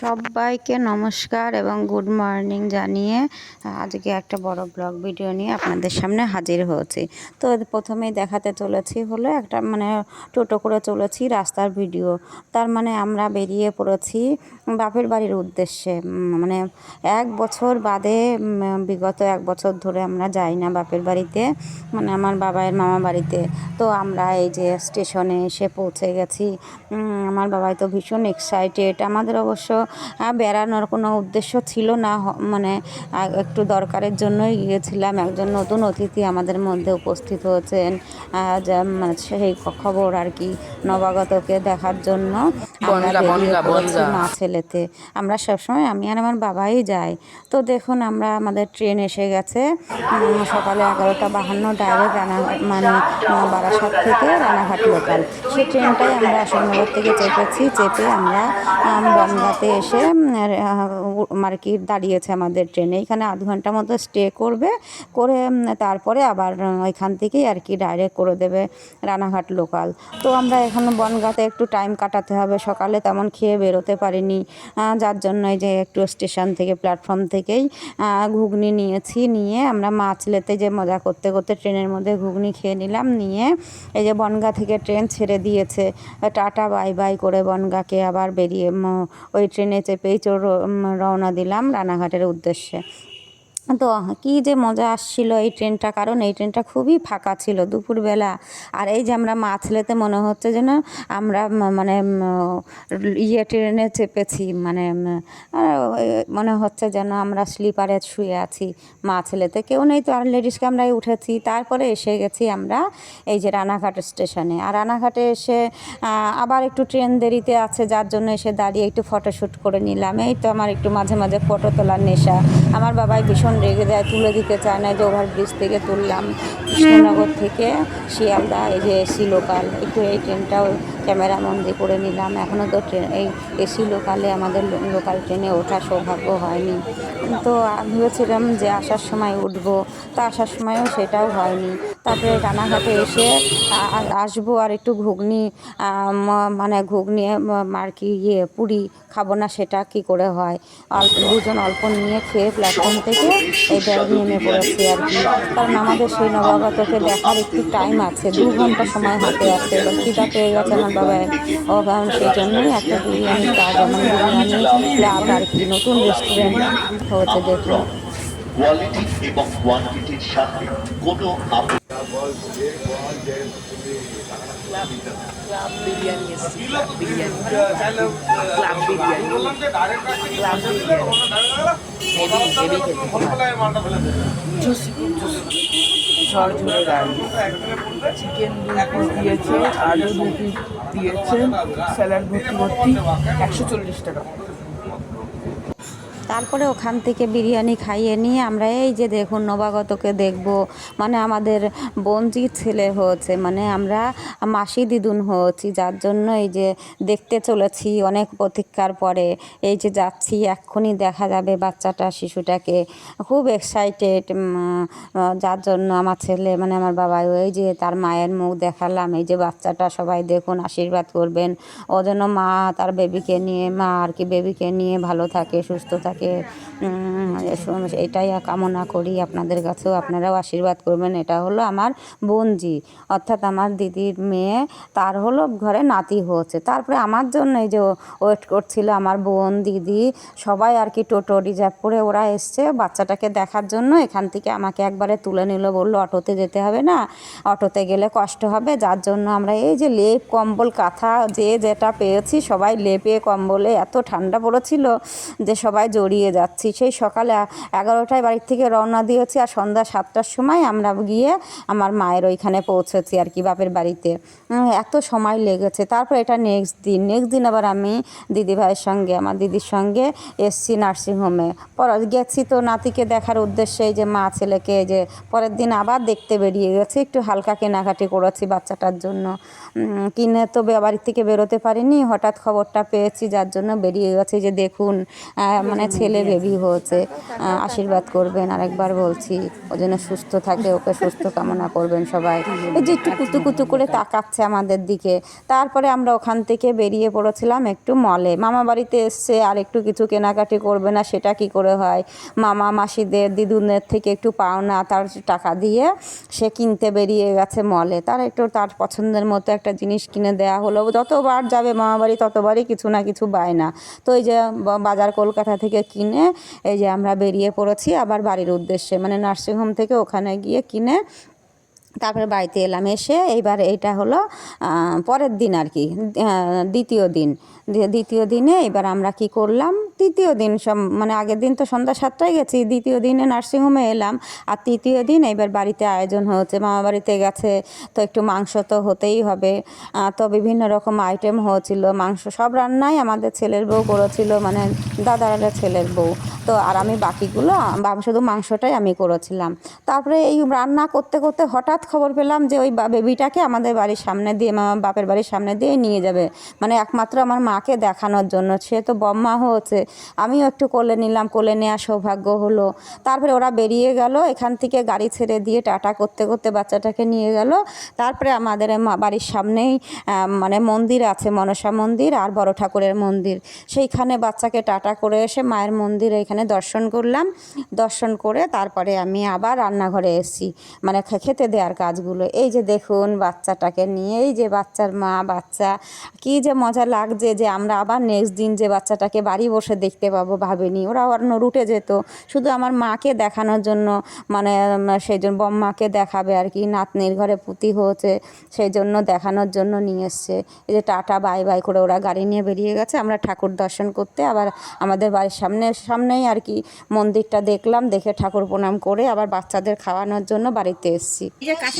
সবাইকে নমস্কার এবং গুড মর্নিং জানিয়ে আজকে একটা বড় ব্লগ ভিডিও নিয়ে আপনাদের সামনে হাজির হয়েছি। তো প্রথমেই দেখাতে চলেছি হলো একটা মানে টোটো করে চলেছি রাস্তার ভিডিও। তার মানে আমরা বেরিয়ে পড়েছি বাপের বাড়ির উদ্দেশ্যে। মানে এক বছর বাদে বিগত এক বছর ধরে আমরা যাই না বাপের বাড়িতে মানে আমার বাবায়ের মামা বাড়িতে। তো আমরা এই যে স্টেশনে এসে পৌঁছে গেছি। আমার বাবাই তো ভীষণ এক্সাইটেড আমাদের অবশ্য বেড়ানোর কোনো উদ্দেশ্য ছিল না মানে একটু দরকারের জন্যই গিয়েছিলাম। একজন নতুন অতিথি আমাদের মধ্যে উপস্থিত হয়েছেন মানে সেই খবর আর কি নবাগতকে দেখার জন্য। মা ছেলেতে। আমরা সবসময় আমি আর আমার বাবাই যাই। তো দেখুন আমরা আমাদের ট্রেন এসে গেছে। সকালে এগারোটা বাহান্ন ডাইরেক্ট রানা মানে বারাসাত থেকে রানাঘাট লোকাল সেই ট্রেনটাই আমরা অশোকনগর থেকে চেপেছি চেপে আমরা আম, বনগাঁতে এসে আর, কি দাঁড়িয়েছে আমাদের ট্রেনে এখানে আধ ঘণ্টা মতো স্টে করবে করে তারপরে আবার ওইখান থেকেই আর কি ডাইরেক্ট করে দেবে রানাঘাট লোকাল তো আমরা এখন বনগাঁতে একটু টাইম কাটাতে হবে সকালে তেমন খেয়ে বেরোতে পারিনি যার জন্য এই যে একটু স্টেশন থেকে প্ল্যাটফর্ম থেকেই ঘুগনি নিয়েছি নিয়ে আমরা মাছলেতে যে মজা করতে করতে ট্রেনের মধ্যে ঘুগনি খেয়ে নিলাম নিয়ে এই যে বনগা থেকে ট্রেন ছেড়ে দিয়েছে। টাটা বাই বাই করে বনগাকে আবার বেরিয়ে ওই ট্রেনে চেপেই চোর রওনা দিলাম রানাঘাটের উদ্দেশ্যে। তো কী যে মজা আসছিল এই ট্রেনটা, কারণ এই ট্রেনটা খুবই ফাঁকা ছিল দুপুরবেলা। আর এই যে আমরা মাছলেতে মনে হচ্ছে যেন আমরা মানে ইয়ে ট্রেনে চেপেছি মানে মনে হচ্ছে যেন আমরা স্লিপারে শুয়ে আছি মাছলেতে। কেউ নেই তো, আর লেডিস কামরায় উঠেছি। তারপরে এসে গেছি আমরা এই যে রানাঘাট স্টেশনে। আর রানাঘাটে এসে আবার একটু ট্রেন দেরিতে আছে, যার জন্য এসে দাঁড়িয়ে একটু ফটোশ্যুট করে নিলাম। এই তো আমার একটু মাঝে মাঝে ফটো তোলার নেশা। আমার বাবাই ভীষণ রেগে দেয়, তুলে দিতে চায় না যে ওভার ব্রিজ থেকে তুললাম। কৃষ্ণনগর থেকে শিয়ালদা, এই যে এসি লোকাল একটু এই ট্রেনটাও ক্যামেরা বন্দি করে নিলাম। এখনও তো ট্রেন এই এসি লোকালে আমাদের লোকাল ট্রেনে ওঠার সৌভাগ্য হয়নি। তো ভেবেছিলাম যে আসার সময় উঠবো, তা আসার সময়ও সেটাও হয়নি। তারপরে রানাঘাটে এসে আসব আর একটু ঘুগনি মানে ঘুগনি আর কি ইয়ে পুরি খাব না সেটা কি করে হয়? অল্প, দুজন অল্প নিয়ে খেয়ে প্ল্যাটফর্ম থেকে এই ব্যাগ পড়েছি আর কি কারণ আমাদের সেই নবাগতকে দেখার একটু টাইম আছে। দু ঘণ্টা সময় হাতে আছে এবার খিদা পেয়ে গেছে আমার বাবা ও সেই জন্যই একটা বিরিয়ানি কাজ আমার বিরিয়ানি ক্লাব আর কি নতুন রেস্টুরেন্ট হয়েছে দেখুন কোয়ালিটি এবং কোয়ান্টিটির সাথে কোনো চিকেন দিয়েছে আলু দু দিয়েছে স্যালাড ভর্তি ভর্তি একশো চল্লিশ টাকা। তারপরে ওখান থেকে বিরিয়ানি খাইয়ে নিয়ে আমরা এই যে দেখুন নবাগতকে দেখব। মানে আমাদের বঞ্জির ছেলে হয়েছে মানে আমরা মাসি দিদুন হয়েছি, যার জন্য এই যে দেখতে চলেছি অনেক প্রতীক্ষার পরে। এই যে যাচ্ছি, এক্ষুনি দেখা যাবে বাচ্চাটা, শিশুটাকে। খুব এক্সাইটেড যার জন্য আমার ছেলে মানে আমার বাবা ওই যে তার মায়ের মুখ দেখালাম, এই যে বাচ্চাটা সবাই দেখুন আশীর্বাদ করবেন। ও যেন মা তার বেবিকে নিয়ে, মা আর কি বেবিকে নিয়ে ভালো থাকে, সুস্থ থাকে। এস- এটাই কামনা করি আপনাদের কাছেও, আপনারাও আশীর্বাদ করবেন। এটা হলো আমার বোনজি, অর্থাৎ আমার দিদির মেয়ে, তার হলো ঘরে নাতি হয়েছে। তারপরে আমার জন্য এই যে ওয়েট করছিল আমার বোন, দিদি, সবাই আর কি টোটো রিজার্ভ করে ওরা এসছে বাচ্চাটাকে দেখার জন্য। এখান থেকে আমাকে একবারে তুলে নিল, বলল, অটোতে যেতে হবে না, অটোতে গেলে কষ্ট হবে। যার জন্য আমরা এই যে লেপ, কম্বল, কাঁথা, যে যেটা পেয়েছি, সবাই লেপে কম্বলে এত ঠান্ডা পড়েছিল যে সবাই জড়িয়ে যাচ্ছি। সেই সকালে এগারোটায় বাড়ির থেকে রওনা দিয়েছি আর সন্ধ্যা সাতটার সময় আমরা গিয়ে আমার মায়ের ওইখানে পৌঁছেছি আর কি বাপের বাড়িতে। এত সময় লেগেছে। তারপর এটা নেক্সট দিন। নেক্সট দিন আবার আমি দিদিভাইয়ের সঙ্গে, আমার দিদির সঙ্গে এসছি নার্সিংহোমে পর গেছি তো নাতিকে দেখার উদ্দেশ্যে যে মা ছেলেকে যে পরের দিন আবার দেখতে বেরিয়ে গেছি। একটু হালকা কেনাকাটি করেছি বাচ্চাটার জন্য। কিনে তো বাড়ির থেকে বেরোতে পারিনি। হঠাৎ খবরটা পেয়েছি, যার জন্য বেরিয়ে গেছি যে দেখুন মানে ছেলে বেবি হয়েছে আশীর্বাদ করবেন। আরেকবার বলছি, ও যেন সুস্থ থাকে, ওকে সুস্থ কামনা করবেন সবাই। এই যে একটু কুতু কুতু করে তাকাচ্ছে আমাদের দিকে। তারপরে আমরা ওখান থেকে বেরিয়ে পড়েছিলাম একটু মলে মামা বাড়িতে এসছে, আর একটু কিছু কেনাকাটি করবে না, সেটা কি করে হয়? মামা মাসিদের, দিদুনের থেকে একটু পাওনা, তার টাকা দিয়ে সে কিনতে বেরিয়ে গেছে মলে তার একটু, তার পছন্দের মতো একটা জিনিস কিনে দেওয়া হলো। যতবার যাবে মামা বাড়ি, ততবারই কিছু না কিছু বায়না। তো এই যে বাজার কলকাতা থেকে কিনে, এই যে আমরা বেরিয়ে পড়েছি আবার বাড়ির উদ্দেশ্যে মানে নার্সিংহোম থেকে ওখানে গিয়ে কিনে তারপরে বাড়িতে এলাম। এসে এইবার এইটা হলো পরের দিন আর কি দ্বিতীয় দিন। দ্বিতীয় দিনে এবার আমরা কি করলাম? তৃতীয় দিন সব মানে আগের দিন তো সন্ধ্যা সাতটায় গেছি, দ্বিতীয় দিনে নার্সিংহোমে এলাম, আর তৃতীয় দিন এবার বাড়িতে আয়োজন হয়েছে, মামা বাড়িতে গেছে, তো একটু মাংস তো হতেই হবে। তো বিভিন্ন রকম আইটেম হয়েছিল, মাংস সব রান্নাই আমাদের ছেলের বউ করেছিল মানে দাদারা ছেলের বউ। তো আর আমি বাকিগুলো শুধু মাংসটাই আমি করেছিলাম। তারপরে এই রান্না করতে করতে হঠাৎ খবর পেলাম যে ওই বেবিটাকে আমাদের বাড়ির সামনে দিয়ে বাপের বাড়ির সামনে দিয়ে নিয়ে যাবে। মানে একমাত্র আমার মাকে দেখানোর জন্য। সে তো বম্মা হয়েছে। আমিও একটু কোলে নিলাম, কোলে নেওয়া সৌভাগ্য হলো। তারপরে ওরা বেরিয়ে গেল, এখান থেকে গাড়ি ছেড়ে দিয়ে টাটা করতে করতে বাচ্চাটাকে নিয়ে গেল। তারপরে আমাদের বাড়ির সামনেই মানে মন্দির আছে, মনসা মন্দির আর বড় ঠাকুরের মন্দির। সেইখানে বাচ্চাকে টাটা করে এসে মায়ের মন্দিরে এখানে দর্শন করলাম। দর্শন করে তারপরে আমি আবার রান্নাঘরে এসেছি। মানে খেতে দেওয়ার কাজগুলো। এই যে দেখুন বাচ্চাটাকে নিয়ে, এই যে বাচ্চার মা, বাচ্চা, কি যে মজা লাগছে যে আমরা আবার নেক্সট দিন যে বাচ্চাটাকে বাড়ি বসে দেখতে পাবো ভাবিনি ওরা অন্য রুটে যেত। শুধু আমার মাকে দেখানোর জন্য মানে সেই জন্য বম্মাকে দেখাবে আর কি নাতনির ঘরে পুঁতি হয়েছে সেই জন্য দেখানোর জন্য নিয়ে এসছে। এই যে টাটা বাই বাই করে ওরা গাড়ি নিয়ে বেরিয়ে গেছে আমরা ঠাকুর দর্শন করতে আবার আমাদের বাড়ির সামনে সামনেই আর কি মন্দিরটা দেখলাম দেখে ঠাকুর প্রণাম করে আবার বাচ্চাদের খাওয়ানোর জন্য বাড়িতে এসেছি।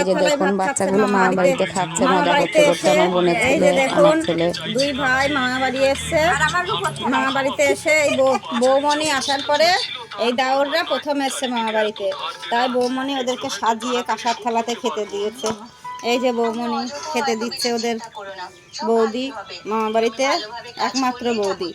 এই যে দেখুন বাচ্চাগুলো মা বাড়িতে। খাচ্ছে মজা করতে করতে আমার বোনের ছেলে যে আমার ছেলে। দুই ভাই মামা বাড়ি এসছে। মামা বাড়িতে এসে এই বৌমণি আসার পরে এই দাওররা প্রথম এসছে মামা বাড়িতে। তাই বৌমণি ওদেরকে সাজিয়ে কাঁসার থালাতে খেতে দিয়েছে। এই যে বৌমণি খেতে দিচ্ছে ওদের বৌদি মামা বাড়িতে একমাত্র বৌদি।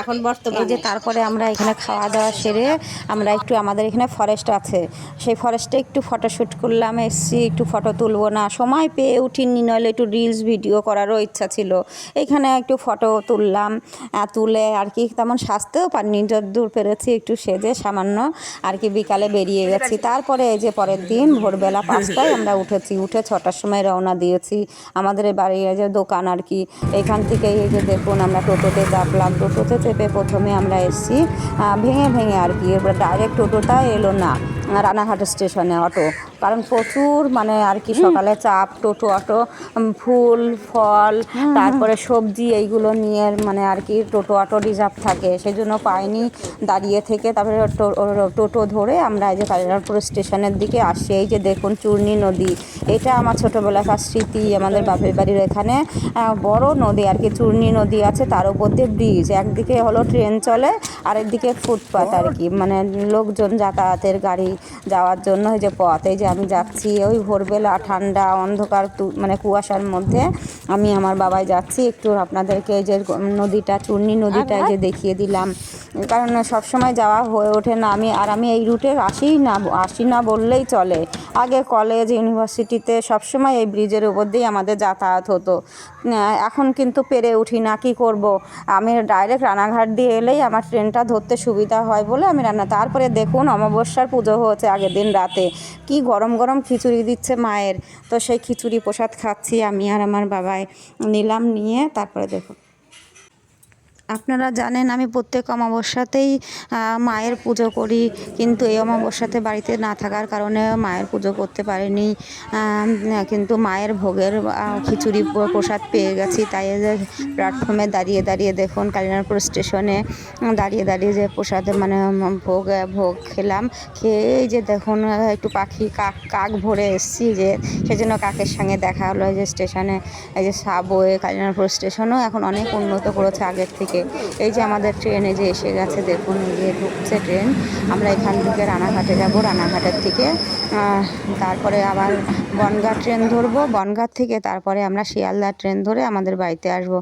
এখন বর্তমানে যে তারপরে আমরা এখানে খাওয়া দাওয়া সেরে আমরা একটু আমাদের এখানে ফরেস্ট আছে। সেই ফরেস্টে একটু ফটোশ্যুট করলাম, এসছি, একটু ফটো তুলবো না। সময় পেয়ে উঠিনি, নইলে একটু রিলস ভিডিও করারও ইচ্ছা ছিল। এখানে একটু ফটো তুললাম তুলে আর কি তেমন সাজতেও পারিনি যদ্দূর পেরেছি একটু সেজে সামান্য আর কি বিকালে বেরিয়ে গেছি। তারপরে এই যে পরের দিন ভোরবেলা পাঁচটায় আমরা উঠেছি, উঠে ছটার সময় রওনা দিয়েছি। আমাদের বাড়ির যে দোকান আর কি, এখান থেকে এই যে দেখুন আমরা টোটোতে চাপলাম টোটোতে চেপে প্রথমে আমরা এসেছি। ভেঙে ভেঙে আর কি, এবার ডাইরেক্ট টোটোটা এলো না। রানাঘাট স্টেশনে, অটো। কারণ প্রচুর মানে আর কি সকালে চাপ টোটো অটো ফুল ফল তারপরে সবজি এইগুলো নিয়ে মানে আর কি টোটো অটো রিজার্ভ থাকে। সেই জন্য পাইনি দাঁড়িয়ে থেকে। তারপরে টো- টোটো ধরে আমরা এই যে কালিরামপুর স্টেশনের দিকে আসি। এই যে দেখুন চূর্ণী নদী। এটা আমার ছোটোবেলাকার স্মৃতি আমাদের বাপের বাড়ির এখানে। বড় নদী আর কি চূর্ণী নদী আছে। তার উপর দিয়ে ব্রিজ একদিকে হলো ট্রেন চলে আর একদিকে ফুটপাত আর কি। মানে লোকজন যাতায়াতের গাড়ি যাওয়ার জন্য এই যে পথ। এই যে আমি যাচ্ছি ওই ভোরবেলা ঠান্ডা অন্ধকার মানে কুয়াশার মধ্যে আমি আমার বাবাই যাচ্ছি একটু আপনাদেরকে এই যে নদীটা চূর্ণী নদীটা যে দেখিয়ে দিলাম। কারণ সবসময় যাওয়া হয়ে ওঠে না আমি আর আমি এই রুটে আসি না আসি না বললেই চলে। আগে কলেজ ইউনিভার্সিটিতে সবসময় এই ব্রিজের উপর দিয়েই আমাদের যাতায়াত হতো। এখন কিন্তু পেরে উঠি না কি করব? আমি ডাইরেক্ট রানাঘাট দিয়ে এলেই আমার ট্রেনটা ধরতে সুবিধা হয় বলে আমি রান্না তারপরে দেখুন অমাবস্যার পুজো হয়েছে আগের দিন রাতে। কি গরম গরম গরম খিচুড়ি দিচ্ছে মায়ের। তো সেই খিচুড়ি প্রসাদ খাচ্ছি আমি আর আমার বাবায় নিলাম নিয়ে তারপরে দেখুন আপনারা জানেন আমি প্রত্যেক অমাবস্যাতেই মায়ের পুজো করি, কিন্তু এই অমাবস্যাতে বাড়িতে না থাকার কারণে মায়ের পুজো করতে পারিনি। কিন্তু মায়ের ভোগের খিচুড়ি প্রসাদ পেয়ে গেছি, তাই প্ল্যাটফর্মে দাঁড়িয়ে দাঁড়িয়ে দেখুন কালিনারপুর স্টেশনে, দাঁড়িয়ে দাঁড়িয়ে যে প্রসাদে মানে ভোগ ভোগ খেলাম, খেয়ে এই যে দেখুন একটু পাখি কাক কাক ভরে এসেছি যে, সেজন্য কাকের সঙ্গে দেখা হলো যে স্টেশনে, এই যে সাবওয়ে কালিনারপুর স্টেশনও এখন অনেক উন্নত করেছে আগের থেকে। এই যে আমাদের ট্রেনে যে এসে গেছে, দেখুন যে ঢুকছে ট্রেন। আমরা এখান থেকে রানাঘাটে যাব। রানাঘাটের থেকে তারপরে আবার বনগাঁ ট্রেন ধরবো। বনগাঁ থেকে তারপরে আমরা শিয়ালদা ট্রেন ধরে আমাদের বাড়িতে আসব।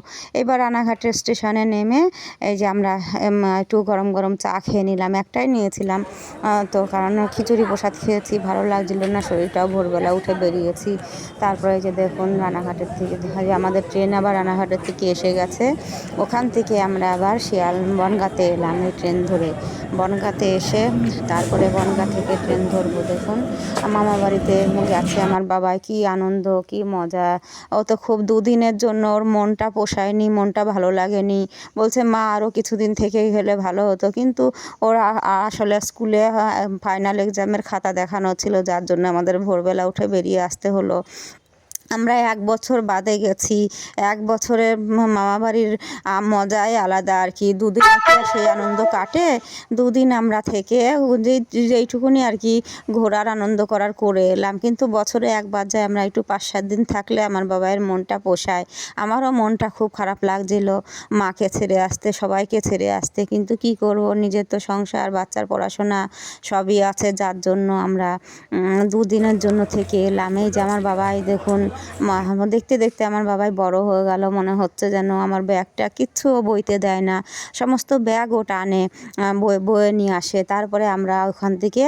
এবার রানাঘাটের স্টেশনে নেমে এই যে আমরা একটু গরম গরম চা খেয়ে নিলাম, একটাই নিয়েছিলাম। তো কারণ খিচুড়ি প্রসাদ খেয়েছি, ভালো লাগছিল না, শরীরটাও ভোরবেলা উঠে বেরিয়েছি। তারপরে যে দেখুন রানাঘাটের থেকে দেখা যায় আমাদের ট্রেন আবার রানাঘাটের থেকে এসে গেছে। ওখান থেকে আমরা আবার শিয়াল, বনগাঁতে এলাম এই ট্রেন ধরে। বনগাঁতে এসে তারপরে বনগাঁ থেকে ট্রেন ধরবো, দেখুন। মামা বাড়িতে যাচ্ছে আমার বাবা, কি আনন্দ, কি মজা। ও তো খুব দুদিনের জন্য ওর মনটা পোষায়নি, মনটা ভালো লাগেনি। বলছে, মা আরও কিছুদিন থেকে গেলে ভালো হতো। কিন্তু ওর আসলে স্কুলে ফাইনাল এক্সামের খাতা দেখানো ছিল, যার জন্য আমাদের ভোরবেলা উঠে বেরিয়ে আসতে হলো। আমরা এক বছর বাদে গেছি। এক বছরের মামা বাড়ির মজাই আলাদা আর কি। দুদিন সেই আনন্দ কাটে, দুদিন আমরা থেকে যেই, যেইটুকুনি আর কি ঘোরার আনন্দ করার করে এলাম। কিন্তু বছরে একবার যায় আমরা একটু পাঁচ সাত দিন থাকলে আমার বাবাইয়ের মনটা পোষায়। আমারও মনটা খুব খারাপ লাগছিল। মাকে ছেড়ে আসতে, সবাইকে ছেড়ে আসতে। কিন্তু কি করব? নিজের তো সংসার, বাচ্চার পড়াশোনা সবই আছে। যার জন্য আমরা দুদিনের জন্য থেকে এলাম। এই যে আমার বাবাই দেখুন দেখতে দেখতে আমার বাবাই বড় হয়ে গেল। মনে হচ্ছে যেন আমার ব্যাগটা কিচ্ছু বইতে দেয় না। সমস্ত ব্যাগ ও টানে বয়ে নিয়ে আসে। তারপরে আমরা ওখান থেকে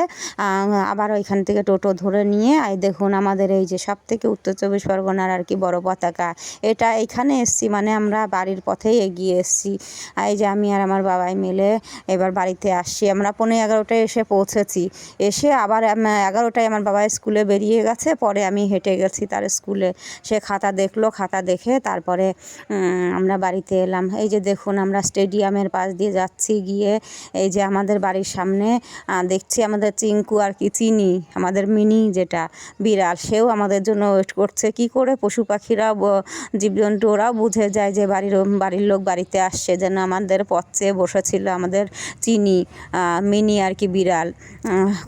আবার ওইখান থেকে টোটো ধরে নিয়ে এই দেখুন আমাদের এই যে সব থেকে উত্তর চব্বিশ পরগনার আর কি বড় পতাকা। এটা এইখানে এসছি মানে আমরা বাড়ির পথেই এগিয়ে এসছি। এই যে আমি আর আমার বাবাই মিলে এবার বাড়িতে আসছি। আমরা পনেরো এগারোটায় এসে পৌঁছেছি। এসে আবার এগারোটায় আমার বাবা স্কুলে বেরিয়ে গেছে। পরে আমি হেঁটে গেছি তার স্কুলে। সে খাতা দেখল, খাতা দেখে তারপরে আমরা বাড়িতে এলাম। এই যে দেখুন, আমরা স্টেডিয়ামের পাশ দিয়ে যাচ্ছি, গিয়ে এই যে আমাদের বাড়ির সামনে দেখছি আমাদের চিঙ্কু আর কি চিনি, আমাদের মিনি যেটা, বিড়াল, সেও আমাদের জন্য ওয়েট করছে। কি করে পশু পাখিরাও জীবজন্তু ওরাও বুঝে যায় যে বাড়ির বাড়ির লোক বাড়িতে আসছে, যেন আমাদের পথে বসেছিল আমাদের চিনি মিনি আর কি বিড়াল।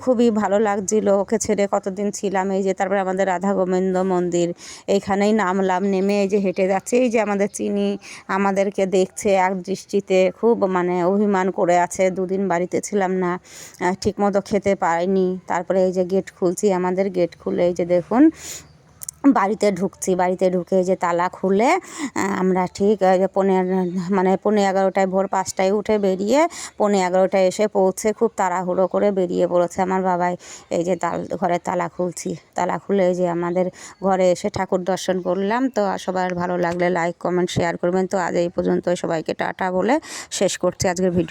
খুবই ভালো লাগছিল, ওকে ছেড়ে কতদিন ছিলাম, এই যে তারপরে আমাদের রাধা গোবিন্দ মন্দির এইখানেই নামলাম, নেমে এই যে হেঁটে যাচ্ছে। এই যে আমাদের চিনি আমাদেরকে দেখছে এক দৃষ্টিতে খুব মানে অভিমান করে আছে, দুদিন বাড়িতে ছিলাম না ঠিকমতো খেতে পারিনি। তারপরে এই যে গেট খুলছি, আমাদের গেট খুলে এই যে দেখুন বাড়িতে ঢুকছি, বাড়িতে ঢুকে যে তালা খুলে আমরা ঠিক পনেরো মানে পনে এগারোটায়, ভোর পাঁচটায় উঠে বেরিয়ে পনে এগারোটায় এসে পৌঁছে খুব তাড়াহুড়ো করে বেরিয়ে পড়েছে আমার বাবাই। এই যে তাল ঘরের তালা খুলছি। তালা খুলে যে আমাদের ঘরে এসে ঠাকুর দর্শন করলাম। তো সবার ভালো লাগলে লাইক কমেন্ট শেয়ার করবেন। তো আজ এই পর্যন্ত সবাইকে টাটা বলে শেষ করছি আজকের ভিডিও।